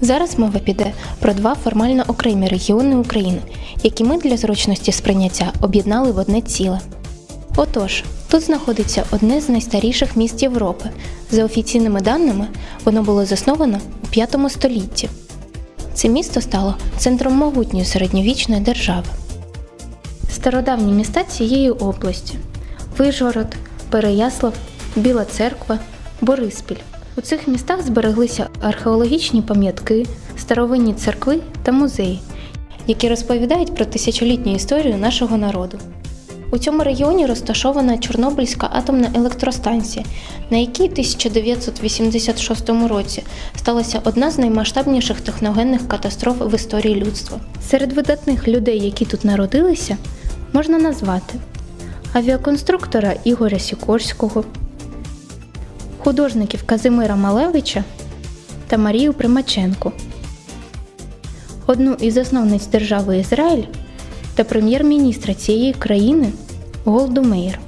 Зараз мова піде про два формально окремі регіони України, які ми для зручності сприйняття об'єднали в одне ціле. Отож, тут знаходиться одне з найстаріших міст Європи. За офіційними даними, воно було засновано у 5 столітті. Це місто стало центром могутньої середньовічної держави. Стародавні міста цієї області Вижгород, Переяслав, Біла Церква, Бориспіль. У цих містах збереглися археологічні пам'ятки, старовинні церкви та музеї, які розповідають про тисячолітню історію нашого народу. У цьому регіоні розташована Чорнобильська атомна електростанція, на якій у 1986 році сталася одна з наймасштабніших техногенних катастроф в історії людства. Серед видатних людей, які тут народилися, можна назвати авіаконструктора Ігоря Сікорського, художників Казимира Малевича та Марію Примаченко, одну із засновниць держави Ізраїль та прем'єр-міністра цієї країни Голду Меїр,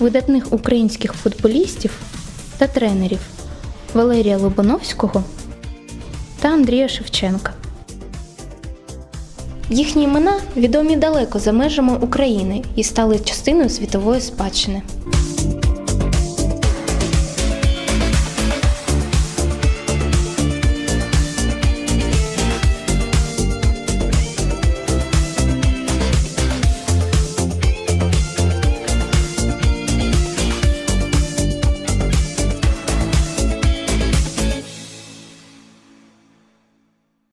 видатних українських футболістів та тренерів Валерія Лобановського та Андрія Шевченка. Їхні імена відомі далеко за межами України і стали частиною світової спадщини.